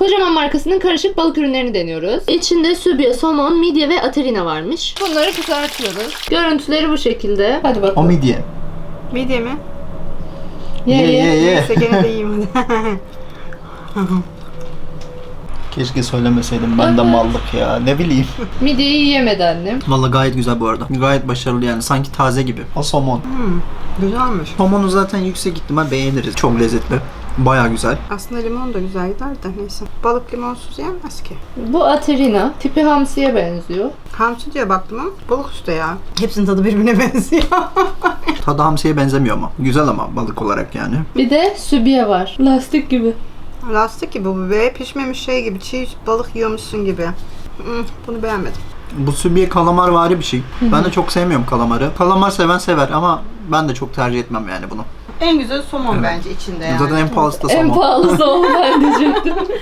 Kocaman markasının karışık balık ürünlerini deniyoruz. İçinde sübye, somon, midye ve aterina varmış. Bunları kızartıyoruz. Görüntüleri bu şekilde. Hadi O bakalım. midye. Midye mi? Ye Ye ye. Neyse gene de yiyeyim. Keşke söylemeseydim ben de Evet. mallık ya. Ne bileyim. Midyeyi yiyemedi annem. Vallahi gayet güzel bu arada. Gayet başarılı yani. Sanki taze gibi. O somon. Güzelmiş. Somonu zaten yüksek ihtimal beğeniriz. Çok lezzetli. Baya güzel. Aslında limon da güzel gider de neyse. Balık limonsuz yenmez ki. Bu aterina tipi hamsiye benziyor. Hamsi diye baktım ama balık üstü ya. Hepsinin tadı birbirine benziyor. Tadı hamsiye benzemiyor ama. Güzel ama balık olarak yani. Bir de sübye var. Lastik gibi. Lastik gibi bu be. Pişmemiş şey gibi. Çiğ balık yiyormuşsun gibi. Hmm, bunu beğenmedim. Bu sübye kalamar vari bir şey. Ben de çok sevmiyorum kalamarı. Kalamar seven sever ama ben de çok tercih etmem yani bunu. En güzel somon bence içinde yani. Zaten en pahalısı da En somon. pahalısı o ben diyecektim.